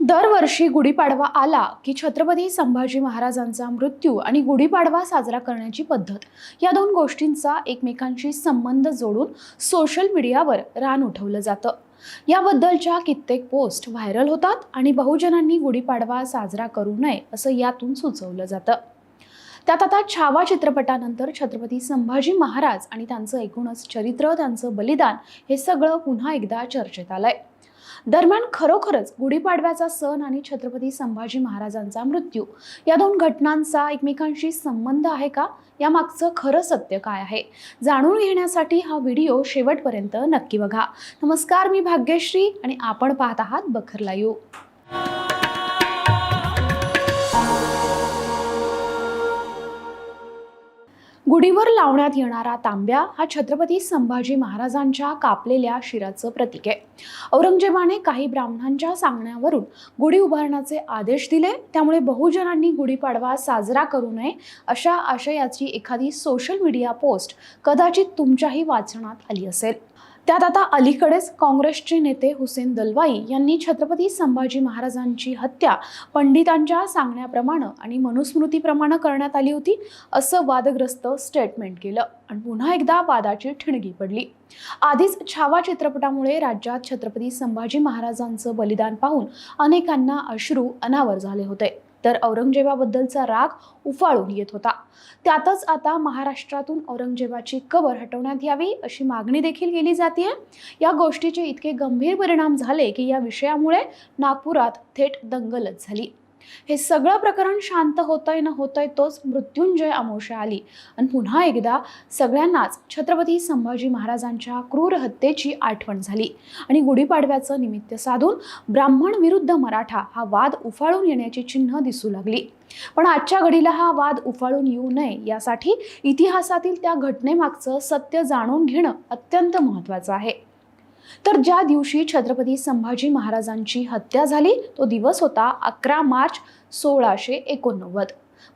दरवर्षी गुढीपाडवा आला की छत्रपती संभाजी महाराजांचा मृत्यू आणि गुढीपाडवा साजरा करण्याची पद्धत या दोन गोष्टींचा एकमेकांशी संबंध जोडून सोशल मीडियावर रान उठवलं जातं. याबद्दलच्या कित्येक पोस्ट व्हायरल होतात आणि बहुजनांनी गुढीपाडवा साजरा करू नये असं यातून सुचवलं जातं. त्यात आता छावा चित्रपटानंतर छत्रपती संभाजी महाराज आणि त्यांचं एकूणच चरित्र त्यांचं बलिदान हे सगळं पुन्हा एकदा चर्चेत आलंय. दरम्यान खरोखरच गुढीपाडव्याचा सण आणि छत्रपती संभाजी महाराजांचा मृत्यू या दोन घटनांचा एकमेकांशी संबंध आहे का? यामागचं खरं सत्य काय आहे? जाणून घेण्यासाठी हा व्हिडिओ शेवटपर्यंत नक्की बघा. नमस्कार मी भाग्यश्री आणि आपण पाहत आहात बखर लाईव्ह. गुढीवर लावण्यात येणारा तांब्या हा छत्रपती संभाजी महाराजांच्या कापलेल्या शिराचं प्रतीक आहे. औरंगजेबाने काही ब्राह्मणांच्या सांगण्यावरून गुढी उभारण्याचे आदेश दिले. त्यामुळे बहुजनांनी गुढीपाडवा साजरा करू नये अशा आशयाची एखादी सोशल मीडिया पोस्ट कदाचित तुमच्याही वाचनात आली असेल. त्यात आता अलीकडेच काँग्रेसचे नेते हुसेन दलवाई यांनी छत्रपती संभाजी महाराजांची हत्या पंडितांच्या सांगण्याप्रमाणे आणि मनुस्मृतीप्रमाणे करण्यात आली होती असं वादग्रस्त स्टेटमेंट केलं आणि पुन्हा एकदा वादाची ठिणगी पडली. आधीच छावा चित्रपटामुळे राज्यात छत्रपती संभाजी महाराजांचं बलिदान पाहून अनेकांना अश्रू अनावर झाले होते. तर औरंगजेबाबद्दलचा राग उफाळून येत होता. त्यातच आता महाराष्ट्रातून औरंगजेबाची कबर हटवण्यात यावी अशी मागणी देखील केली जाते या गोष्टीचे इतके गंभीर परिणाम झाले की या विषयामुळे नागपुरात थेट दंगलच झाली. हे सगळं प्रकरण शांत होतंय न होतंय तोच मृत्युंजय अमोशा आली. आणि पुन्हा एकदा सगळ्यांनाच छत्रपती संभाजी महाराजांच्या क्रूर हत्येची आठवण झाली. आणि गुढीपाडव्याचं निमित्त साधून ब्राह्मण विरुद्ध मराठा हा वाद उफाळून येण्याची चिन्ह दिसू लागली. पण आजच्या घडीला हा वाद उफाळून येऊ नये यासाठी इतिहासातील त्या घटनेमागचं सत्य जाणून घेणं अत्यंत महत्त्वाचं आहे. तर ज्या दिवशी छत्रपती संभाजी महाराजांची हत्या झाली तो दिवस होता अकरा मार्च सोळाशे एकोणनव्वद.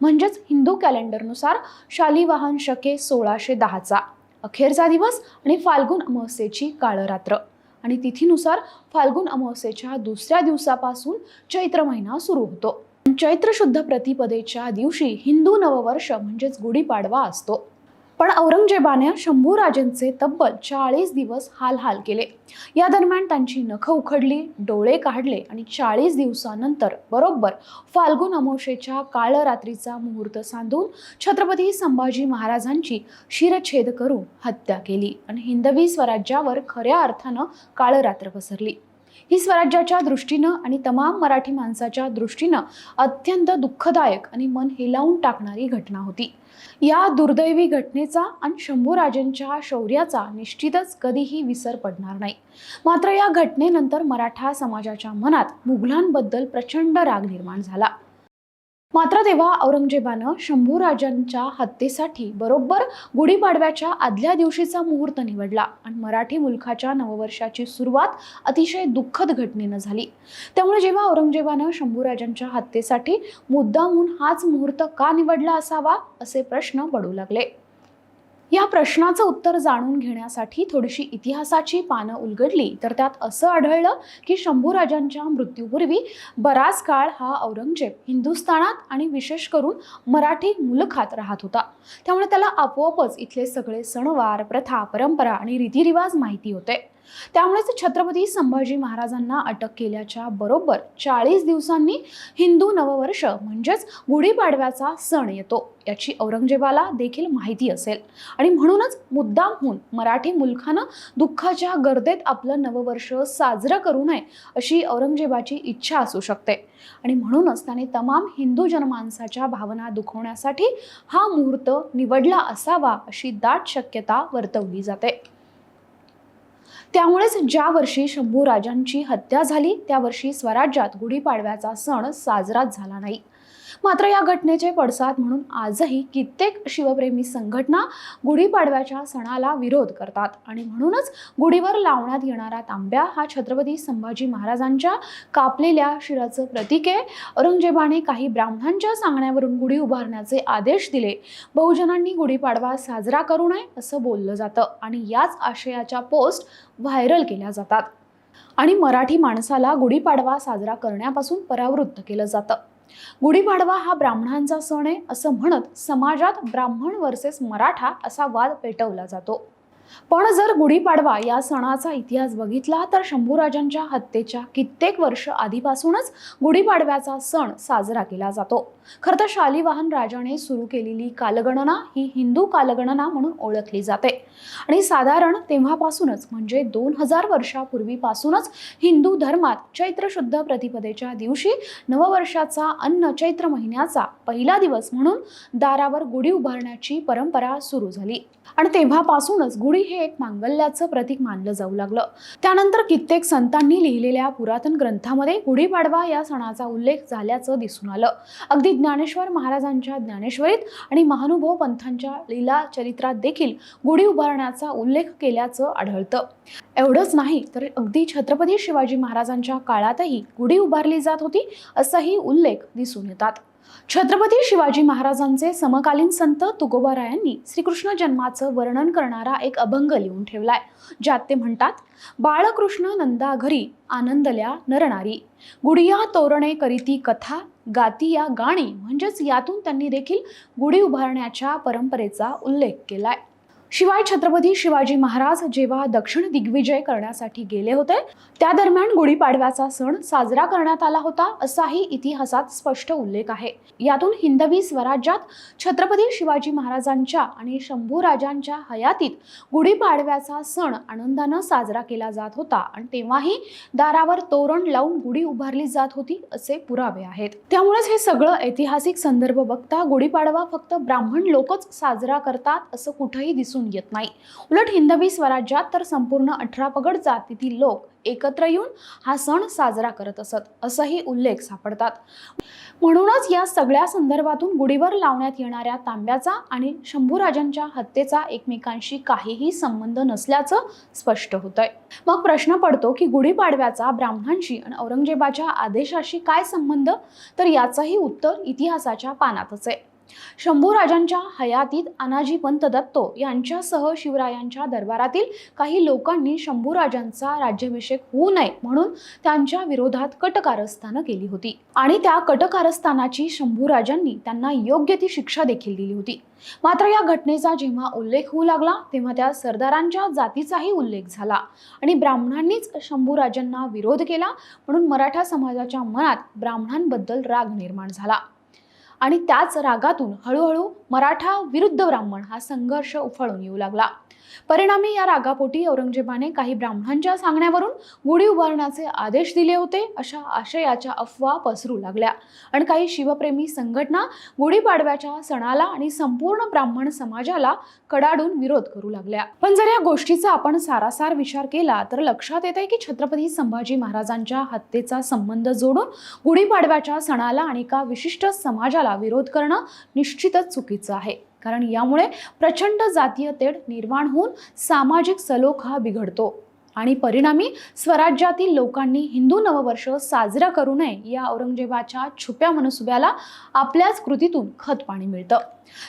म्हणजेच हिंदू कॅलेंडरनुसार शालिवाहन शके सोळाशे दहाचा. अखेरचा दिवस आणि फाल्गुन अमावस्येची काळरात्र. आणि तिथीनुसार फाल्गुन अमावस्येच्या दुसऱ्या दिवसापासून चैत्र महिना सुरू होतो. चैत्र शुद्ध प्रतिपदेच्या दिवशी हिंदू नववर्ष म्हणजेच गुढीपाडवा असतो. पण औरंगजेबाने शंभूराजेंचे तब्बल चाळीस दिवस हाल हाल केले. या दरम्यान त्यांची नखं उखडली डोळे काढले आणि चाळीस दिवसानंतर बरोबर फाल्गुन अमोशेच्या काळरात्रीचा मुहूर्त सांधून छत्रपती संभाजी महाराजांची शिरछेद करून हत्या केली आणि हिंदवी स्वराज्यावर खऱ्या अर्थानं काळरात्र पसरली. ही स्वराज्याच्या दृष्टीनं आणि तमाम मराठी माणसाच्या दृष्टीनं अत्यंत दुःखदायक आणि मन हेलावून टाकणारी घटना होती. या दुर्दैवी घटनेचा आणि शंभूराजेंच्या शौर्याचा निश्चितच कधीही विसर पडणार नाही. मात्र या घटनेनंतर मराठा समाजाच्या मनात मुघलांबद्दल प्रचंड राग निर्माण झाला. मात्र तेव्हा औरंगजेबानं शंभूराजांच्या हत्येसाठी बरोबर गुढीपाडव्याच्या आदल्या दिवशीचा मुहूर्त निवडला आणि मराठी मुलखाच्या नववर्षाची सुरुवात अतिशय दुःखद घटनेनं झाली. त्यामुळे जेव्हा औरंगजेबानं शंभूराजांच्या हत्येसाठी मुद्दामून हाच मुहूर्त का निवडला असावा असे प्रश्न पडू लागले. या प्रश्नाचं उत्तर जाणून घेण्यासाठी थोडीशी इतिहासाची पानं उलगडली. तर त्यात असं आढळलं की शंभूराजांच्या मृत्यूपूर्वी बराच काळ हा औरंगजेब हिंदुस्थानात आणि विशेष करून मराठी मुलखात राहत होता. त्यामुळे त्याला आपोआपच इथले सगळे सणवार प्रथा परंपरा आणि रीतिरिवाज माहिती होते. त्यामुळेच छत्रपती संभाजी महाराजांना अटक केल्याच्या बरोबर चाळीस दिवसांनी हिंदू नववर्ष म्हणजेच गुढीपाडव्याचा सण येतो. याची औरंगजेबाला देखील माहिती असेल. आणि म्हणूनच मुद्दामहून मराठी मुलखानं दुःखाच्या गर्देत आपलं नववर्ष साजरं करू नये अशी औरंगजेबाची इच्छा असू शकते. आणि म्हणूनच त्याने तमाम हिंदू जनमानसाच्या भावना दुखवण्यासाठी हा मुहूर्त निवडला असावा अशी दाट शक्यता वर्तवली जाते. त्यामुळेच ज्या वर्षी शंभू राजांची हत्या झाली त्या वर्षी स्वराज्यात गुढीपाडव्याचा सण साजराच झाला नाही. मात्र या घटनेचे पडसाद म्हणून आजही कित्येक शिवप्रेमी संघटना गुढीपाडव्याच्या सणाला विरोध करतात. आणि म्हणूनच गुढीवर लावण्यात येणारा तांब्या हा छत्रपती संभाजी महाराजांच्या कापलेल्या शिराचं प्रतीक आहे. औरंगजेबाने काही ब्राह्मणांच्या सांगण्यावरून गुढी उभारण्याचे आदेश दिले. बहुजनांनी गुढीपाडवा साजरा करू नये असं बोललं जातं आणि याच आशयाच्या पोस्ट व्हायरल केल्या जातात. आणि मराठी माणसाला गुढीपाडवा साजरा करण्यापासून परावृत्त केलं जातं. गुढीपाडवा हा ब्राह्मणांचा सण आहे असं म्हणत समाजात ब्राह्मण वर्सेस मराठा असा वाद पेटवला जातो. पण जर गुढीपाडवा या सणाचा इतिहास बघितला तर शंभूराजांच्या हत्येच्या कित्येक वर्ष आधीपासूनच गुढीपाडव्याचा सण साजरा केला जातो. खरं तर शालिवाहन राजाने सुरू केलेली कालगणना ही हिंदू कालगणना म्हणून ओळखली जाते. आणि साधारण तेव्हापासूनच म्हणजे दोन हजार वर्षापूर्वीपासूनच हिंदू धर्मात चैत्र शुद्ध प्रतिपदेच्या दिवशी नववर्षाचा अन्न चैत्र महिन्याचा पहिला दिवस म्हणून दारावर गुढी उभारण्याची परंपरा सुरू झाली. आणि तेव्हापासूनच गुढी हे एक मांगल्याचं प्रतीक मानलं जाऊ लागलं. त्यानंतर कित्येक संतांनी लिहिलेल्या पुरातन ग्रंथामध्ये गुढीपाडवा या सणाचा उल्लेख झाल्याचं दिसून आलं. अगदी ज्ञानेश्वर महाराजांच्या ज्ञानेश्वरीत आणि महानुभव पंथांच्या लीला चरित्रात देखील गुढी उभारण्याचा उल्लेख केल्याचं आढळतं. एवढंच नाही तर अगदी छत्रपती शिवाजी महाराजांच्या काळातही गुढी उभारली जात होती असाही उल्लेख दिसून येतात. छत्रपती शिवाजी महाराजांचे समकालीन संत तुकोबारायांनी श्रीकृष्ण जन्माचं वर्णन करणारा एक अभंग लिहून ठेवलाय ज्यात ते म्हणतात बाळकृष्ण नंदा घरी आनंदल्या नरणारी. गुडिया तोरणे करीती कथा गाती या गाणी. म्हणजेच यातून त्यांनी देखील गुढी उभारण्याच्या परंपरेचा उल्लेख केलाय. शिवाय छत्रपती शिवाजी महाराज जेव्हा दक्षिण दिग्विजय करण्यासाठी गेले होते त्या दरम्यान गुढीपाडव्याचा सण साजरा करण्यात आला होता असाही इतिहासात स्पष्ट उल्लेख आहे. यातून हिंदवी स्वराज्यात छत्रपती शिवाजी महाराजांच्या आणि शंभूराजांच्या हयातीत गुढीपाडव्याचा सण आनंदानं साजरा केला जात होता आणि तेव्हाही दारावर तोरण लावून गुढी उभारली जात होती असे पुरावे आहेत. त्यामुळेच हे सगळं ऐतिहासिक संदर्भ बघता गुढीपाडवा फक्त ब्राह्मण लोकच साजरा करतात असं कुठंही दिसून येत नाही. उलट हिंदवी स्वराज्यात तर संपूर्ण अठरा पगड जातीतील लोक एकत्र येऊन हा सण साजरा करत असत असंही उल्लेख सापडतात. म्हणूनच या सगळ्या संदर्भातून गुढीवर लावण्यात येणाऱ्या तांब्याचा आणि शंभूराजांच्या हत्येचा एकमेकांशी काहीही संबंध नसल्याचं स्पष्ट होतंय. मग प्रश्न पडतो की गुढीपाडव्याचा ब्राह्मणांशी आणि औरंगजेबाच्या आदेशाशी काय संबंध? तर याचंही उत्तर इतिहासाच्या पानातच आहे. शंभूराजांच्या हयातीत अनाजी पंत दत्तो यांच्यासह शिवरायांच्या दरबारातील काही लोकांनी शंभूराजांचा राज्याभिषेक होऊ नये म्हणून त्यांच्या विरोधात कटकारस्थानं केली होती. आणि त्या कटकारस्थानाची शंभूराजांनी त्यांना योग्य ती शिक्षा देखील दिली होती. मात्र या घटनेचा जेव्हा उल्लेख होऊ लागला तेव्हा त्या सरदारांच्या जातीचाही उल्लेख झाला. आणि ब्राह्मणांनीच शंभूराजांना विरोध केला म्हणून मराठा समाजाच्या मनात ब्राह्मणांबद्दल राग निर्माण झाला. आणि त्याच रागातून हळूहळू मराठा विरुद्ध ब्राह्मण हा संघर्ष उफाळून येऊ लागला. परिणामी या रागापोटी औरंगजेबाने काही ब्राह्मणांच्या सांगण्यावरून गुढी उभारण्याचे आदेश दिले होते अशा आशयाच्या अफवा पसरू लागल्या. आणि काही शिवप्रेमी संघटना गुढीपाडव्याच्या सणाला आणि संपूर्ण ब्राह्मण समाजाला कडाडून विरोध करू लागल्या. पण जर या गोष्टीचा आपण सारासार विचार केला तर लक्षात येते की छत्रपती संभाजी महाराजांच्या हत्येचा संबंध जोडून गुढीपाडव्याच्या सणाला आणि एका विशिष्ट समाजाला विरोध करणं निश्चितच चुकीचं आहे. कारण यामुळे प्रचंड जातीय तेढ निर्माण होऊन सामाजिक सलोख हा बिघडतो. आणि परिणामी स्वराज्यातील लोकांनी हिंदू नववर्ष साजरा करू नये या औरंगजेबाच्या छुप्या मनसुब्याला आपल्याच कृतीतून खतपाणी मिळतं.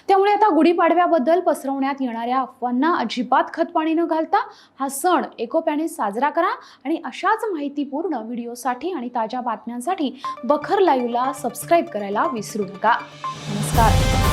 त्यामुळे आता गुढीपाडव्याबद्दल पसरवण्यात येणाऱ्या अफवांना अजिबात खतपाणी न घालता हा सण एकोप्याने साजरा करा आणि अशाच माहितीपूर्ण व्हिडिओसाठी आणि ताज्या बातम्यांसाठी बखर लाईव्हला सबस्क्राईब करायला विसरू नका. नमस्कार.